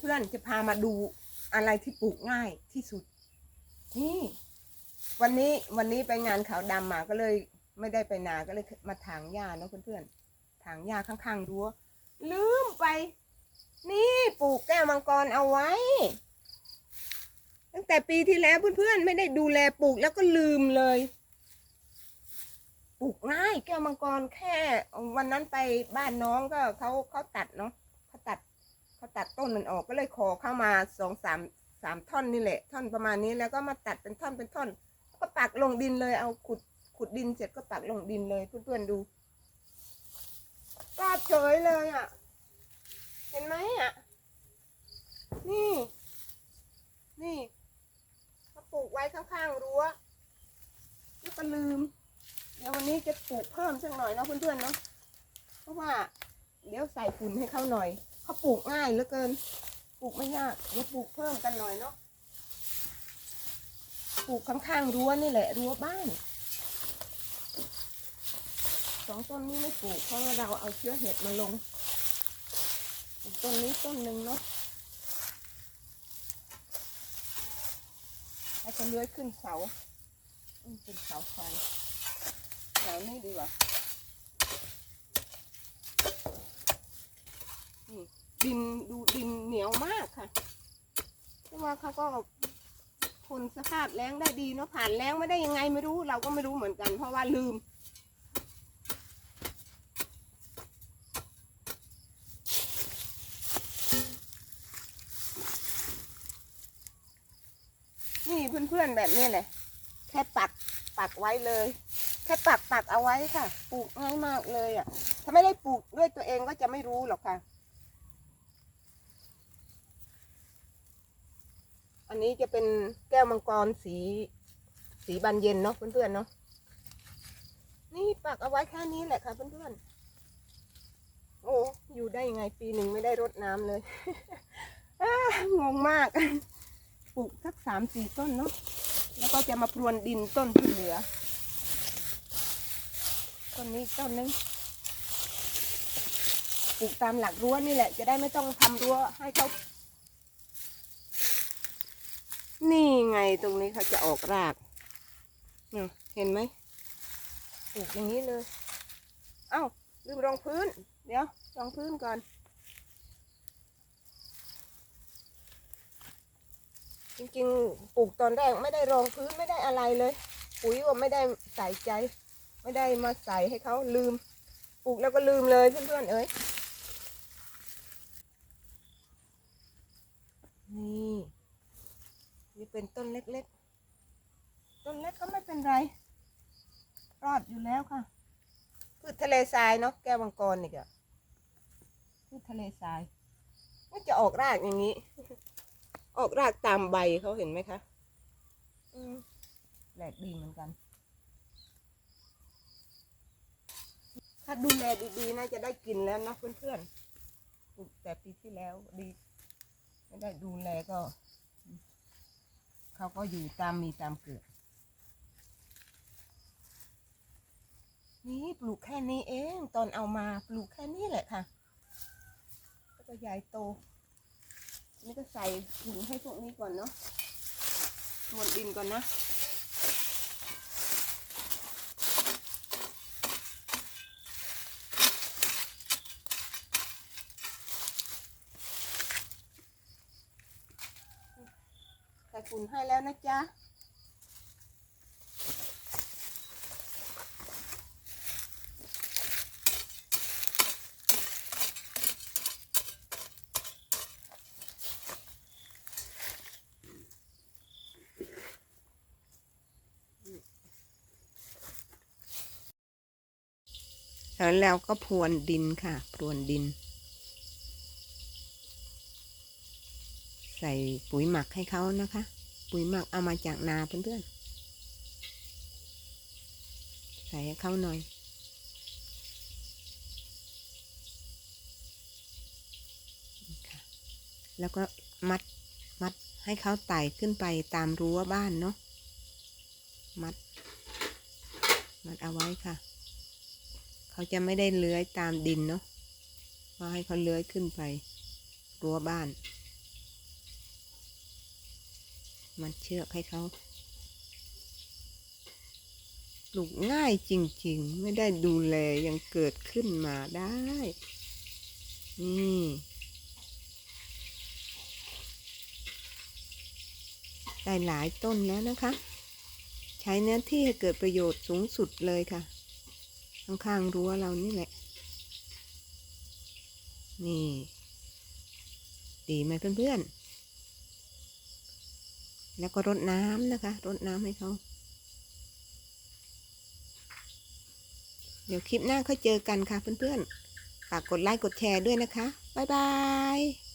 เพื่อนๆจะพามาดูอะไรที่ปลูกง่ายที่สุด นี่ วันนี้วันนี้ไปงานขาวดำมาก็เลย ไม่ได้ไปนาก็เลยมาถางหญ้าเนาะเพื่อนๆถางหญ้าข้างๆรั้วลืมไป นี่ปลูกแก้วมังกรเอาไว้ ตั้งแต่ปีที่แล้วเพื่อนๆไม่ได้ดูแลปลูกแล้วก็ลืมเลยปลูกง่ายแก้วมังกรแค่ วันนั้นไปบ้านน้องก็เขาเขาตัดเนาะ เขาตัดต้นมันออกก็เลยขอเข้ามาสองสามสามท่อนนี่แหละ ท่อนประมาณนี้แล้วก็มาตัดเป็นท่อนเป็นท่อนก็ปักลงดินเลยเอาขุดขุดดินเสร็จก็ปักลงดินเลยเพื่อนๆดูรอดเฉยเลยอะ เห็นไหมอะ นี่ นี่เขาปลูกไว้ข้างๆรั้วแล้วก็ลืม เดี๋ยววันนี้จะปลูกเพิ่มสักหน่อยเนาะเพื่อนๆเนาะ เพราะว่า เดี๋ยวใส่ฝุ่นให้เขาหน่อย เขาปลูกง่ายเหลือเกิน ปลูกไม่ยากเดี๋ยวปลูกเพิ่มกันหน่อยเนาะปลูกข้างๆรั้วนี่แหละรั้วบ้านสองต้นนี้ไม่ปลูกเพราะว่าเราเอาเชื้อเห็ดมาลงปลูกต้นนี้ต้นหนึ่งเนาะให้เขาเลื้อยขึ้นเสาอืมเป็นเสาไฟเสานี่ดีกว่านี่ ดินดูดินเหนียวมากค่ะแต่ว่าเขาก็ทนสภาพแล้งได้ดีเนาะผ่านแล้งไม่ได้ยังไงไม่รู้เราก็ไม่รู้เหมือนกัน เพราะว่าลืม นี่เพื่อนๆแบบนี้เลยแค่ปักปักไว้เลยแค่ปักปักเอาไว้ค่ะ ปลูกง่ายมากเลยอะ ถ้าไม่ได้ปลูกด้วยตัวเองก็จะไม่รู้หรอกค่ะ นนี้จะเป็นแก้วมังกรสี สีบานเย็นเนาะเพื่อนๆเนาะนี่ปักเอาไว้แค่นี้แหละค่ะเพื่อนๆโอ้อยู่ได้ยังไงปีหนึ่งไม่ได้รดน้ำเลยอ้างงมากปลูกสักสามสี่ต้นเนาะแล้วก็จะมาพรวนดินต้นที่เหลือต้นนี้ต้นนึงปลูกตามหลักรั้วนี่แหละ จะได้ไม่ต้องทำรั้วให้เขา นี่ ไงตรงนี้เขาจะออกรากเนี่ยเห็นไหมปลูกอย่างนี้เลย เอ้าลืมรองพื้น เดี๋ยวรองพื้นก่อนจริงๆ ปลูกตอนแรกไม่ได้รองพื้นไม่ได้อะไรเลย ปุ๋ยก็ไม่ได้ใส่ใจ ไม่ได้มาใส่ให้เขาลืม ปลูกแล้วก็ลืมเลยเพื่อนๆเอ้ยนี่ นี่เป็นต้นเล็กๆ ต้นเล็กก็ไม่เป็นไร รอดอยู่แล้วค่ะ พืชทะเลทรายเนาะแก้วมังกรนี่ก็พืชทะเลทรายมันจะออกรากอย่างนี้ ออกรากตามใบเขาเห็นไหมคะอืมแหลกดีเหมือนกัน ถ้าดูแลดีๆน่าจะได้กินแล้วนะเพื่อนๆปลูกแต่ปีที่แล้วดี ไม่ได้ดูแลก็ เขาก็อยู่ตามมีตามเกิด นี่ปลูกแค่นี้เอง ตอนเอามาปลูกแค่นี้แหละค่ะแล้วก็ใหญ่โต นี่ก็ใส่ถุงให้พวกนี้ก่อนเนาะทวนดินก่อนนะ ส่ฝุ่นให้แล้วนะจ๊ะแล้วแล้วก็พรวนดินค่ะ พรวนดิน ใส่ปุ๋ยหมักให้เขานะคะ ปุ๋ยหมักเอามาจากนาเพื่อนๆ ใส่ให้เขาหน่อย แล้วก็มัดมัดให้เขาไต่ขึ้นไปตามรั้วบ้านเนาะ มัด มัดเอาไว้ค่ะ เขาจะไม่ได้เลื้อยตามดินเนาะก็ให้เขาเลื้อยขึ้นไปรั้วบ้าน มันเชือกให้เขาปลูกง่ายจริง ๆ ไม่ได้ดูแลยังเกิดขึ้นมาได้ นี่ได้หลายต้นแล้วนะคะ ใช้เนื้อที่ให้เกิดประโยชน์สูงสุดเลยค่ะ ข้างๆรั้วเรานี่แหละ นี่ ดีไหมเพื่อนๆ แล้วก็รดน้ำนะคะ รดน้ำให้เขา เดี๋ยวคลิปหน้าค่อยเจอกันค่ะเพื่อนๆ ฝากกดไลค์กดแชร์ด้วยนะคะ บ๊ายบาย